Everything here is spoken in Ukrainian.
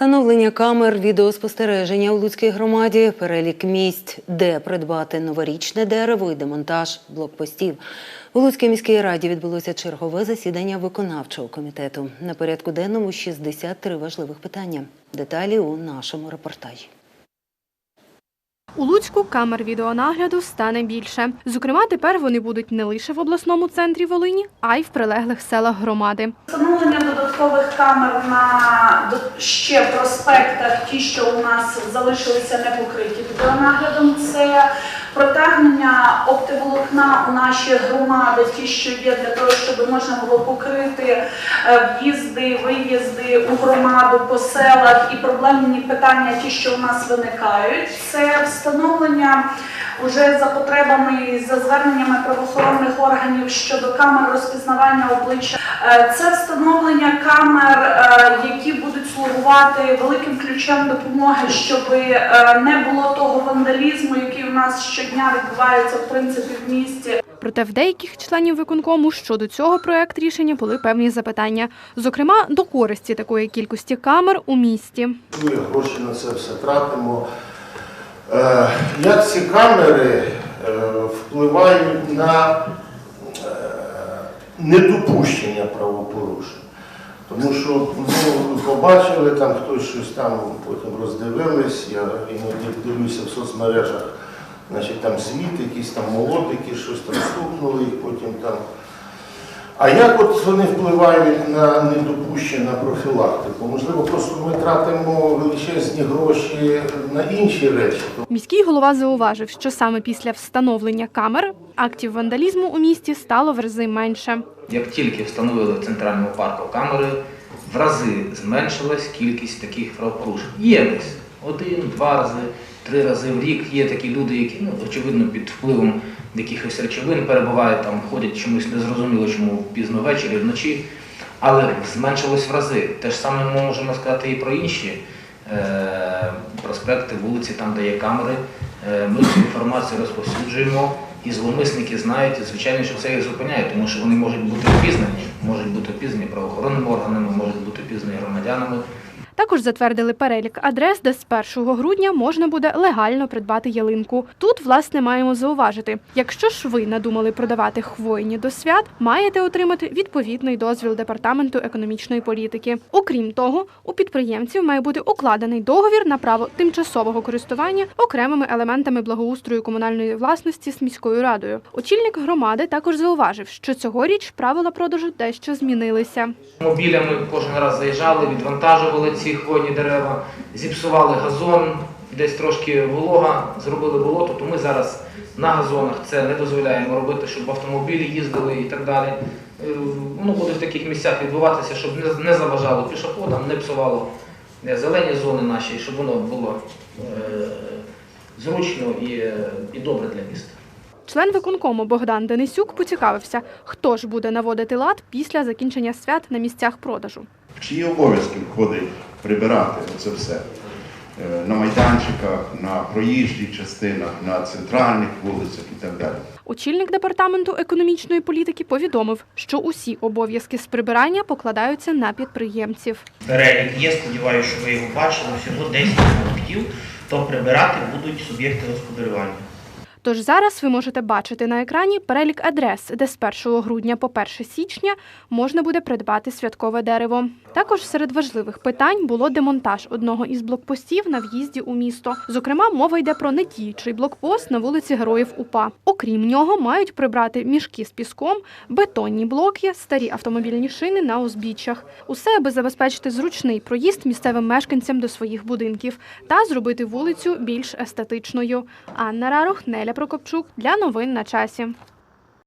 Встановлення камер відеоспостереження у Луцькій громаді, перелік місць, де придбати новорічне дерево і демонтаж блокпостів. У Луцькій міській раді відбулося чергове засідання виконавчого комітету. На порядку денному 63 важливих питання. Деталі у нашому репортажі. У Луцьку камер відеонагляду стане більше. Зокрема, тепер вони будуть не лише в обласному центрі Волині, а й в прилеглих селах громади. Встановлення додаткових камер на ще проспектах, ті, що у нас залишилися не покриті відеонаглядом, це протягнення оптоволокна у наші громади, ті, що є для того, щоб можна було покрити е, в'їзди, виїзди у громаду по селах і проблемні питання, ті, що у нас виникають. Це встановлення уже за потребами і за зверненнями правоохоронних органів щодо камер розпізнавання обличчя. Е, Це встановлення камер, е, які будуть слугувати великим ключем допомоги, щоб е, не було того вандалізму, який у нас щодня відбувається в принципі в місті. Проте в деяких членів виконкому щодо цього проект рішення були певні запитання, зокрема до користі такої кількості камер у місті. Ми гроші на це все тратимо. Е, Як ці камери впливають на недопущення правопорушень? Тому що ну, побачили, там хтось щось там потім роздивились, я іноді дивлюся в соцмережах, значить там звіт, якісь там молодики, щось там стукнули, і потім там. А як от вони впливають на недопущення, профілактику? Можливо, просто ми тратимо величезні гроші на інші речі. Міський голова зауважив, що саме після встановлення камер актів вандалізму у місті стало в рази менше. Як тільки встановили в центральному парку камери, в рази зменшилась кількість таких правопорушень. Є десь один, два рази, три рази в рік. Є такі люди, які ну, очевидно під впливом якихось речовин перебувають там, ходять чомусь незрозуміло, чому пізно ввечері, вночі. Але зменшилось в рази. Те ж саме ми можемо сказати і про інші е, проспекти, вулиці, там, де є камери. Е, ми цю інформацію розповсюджуємо. І зловмисники знають, і, звичайно, що це їх зупиняє, тому що вони можуть бути впізнані, можуть бути впізнані правоохоронними органами, можуть бути впізнані громадянами. Також затвердили перелік адрес, де з 1 грудня можна буде легально придбати ялинку. Тут, власне, маємо зауважити, якщо ж ви надумали продавати хвойні до свят, маєте отримати відповідний дозвіл департаменту економічної політики. Окрім того, у підприємців має бути укладений договір на право тимчасового користування окремими елементами благоустрою комунальної власності з міською радою. Очільник громади також зауважив, що цьогоріч правила продажу дещо змінилися. Мобілями кожен раз заїжджали, відвантажували ці хвойні дерева, зіпсували газон, десь трошки волога, зробили болото, то ми зараз на газонах це не дозволяємо робити, щоб автомобілі їздили і так далі. Е, Воно буде в таких місцях відбуватися, щоб не- заважало пішоходам, не псувало е, зелені зони наші, щоб воно було е, зручно і, і добре для міста. Член виконкому Богдан Денисюк поцікавився, хто ж буде наводити лад після закінчення свят на місцях продажу. В чиї обов'язки входить прибирати це все? Е, На майданчиках, на проїжджих частинах, на центральних вулицях і так далі. Очільник департаменту економічної політики повідомив, що усі обов'язки з прибирання покладаються на підприємців. Перелік є, сподіваюся, що ви його бачили. Всього 10 пунктів, то прибирати будуть суб'єкти господарювання. Тож зараз ви можете бачити на екрані перелік адрес, де з 1 грудня по 1 січня можна буде придбати святкове дерево. Також серед важливих питань було демонтаж одного із блокпостів на в'їзді у місто. Зокрема, мова йде про недіючий блокпост на вулиці Героїв УПА. Окрім нього, мають прибрати мішки з піском, бетонні блоки, старі автомобільні шини на узбіччях. Усе, аби забезпечити зручний проїзд місцевим мешканцям до своїх будинків та зробити вулицю більш естетичною. Анна Рарох, Неля Прокопчук для новин на часі.